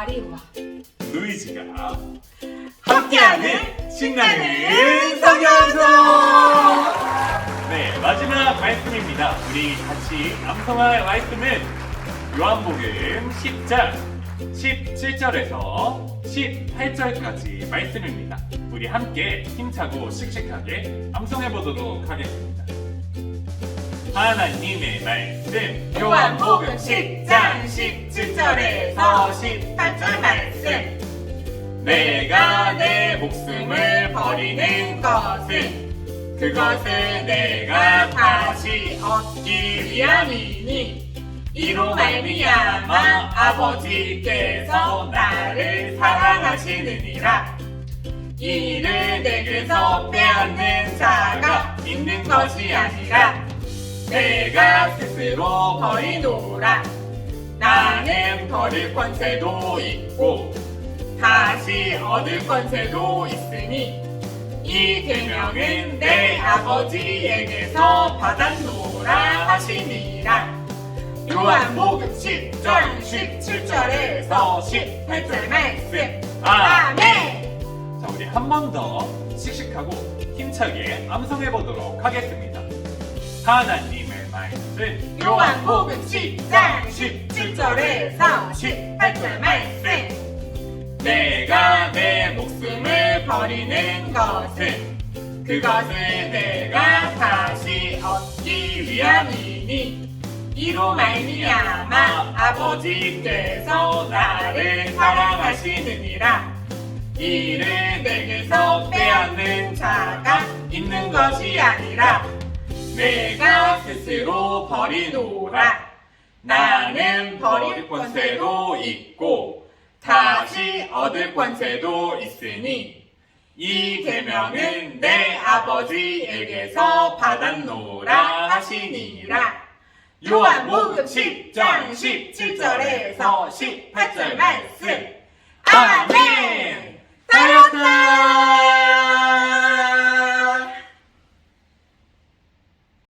마리와 루이즈가 함께하는 신나는 성경송 네 마지막 말씀입니다. 우리 같이 암송할 말씀은 요한복음 10장 17절에서 18절까지 말씀입니다. 우리 함께 힘차고 씩씩하게 암송해보도록 하겠습니다. 하나님의 말씀. 요한복음 10장 17절에서 18절 말씀. 내가 내 목숨을 버리는 것은 그것을 내가 다시 얻기 위함이니 이로 말미암아 아버지께서 나를 사랑하시느니라. 이를 내게서 빼앗는 자가 있는 것이 아니라 내가 스스로 버리노라. 나는 버릴 권세도 있고 다시 얻을 권세도 있으니 이 계명은 내 아버지에게서 받았노라 하시니라. 요한복음 10장 17절에서 18절 말씀. 아멘. 자 우리 한 번 더 씩씩하고 힘차게 암송해 보도록 하겠습니다. 하나님의 말씀 요한복음 10장 17절에서 18절 말씀. 내가 내 목숨을 버리는 것은 그것을 내가 다시 얻기 위함이니. 이로 말미암아 아버지께서 나를 사랑하시느니라. 이를 내게서 빼앗는 자가 있는 것이 아니라 내가 스스로 버리노라. 나는 버릴 권세도 있고 다시 얻을 권세도 있으니 이 계명은 내 아버지에게서 받았노라 하시니라. 요한복음 10장 17절에서 18절 말씀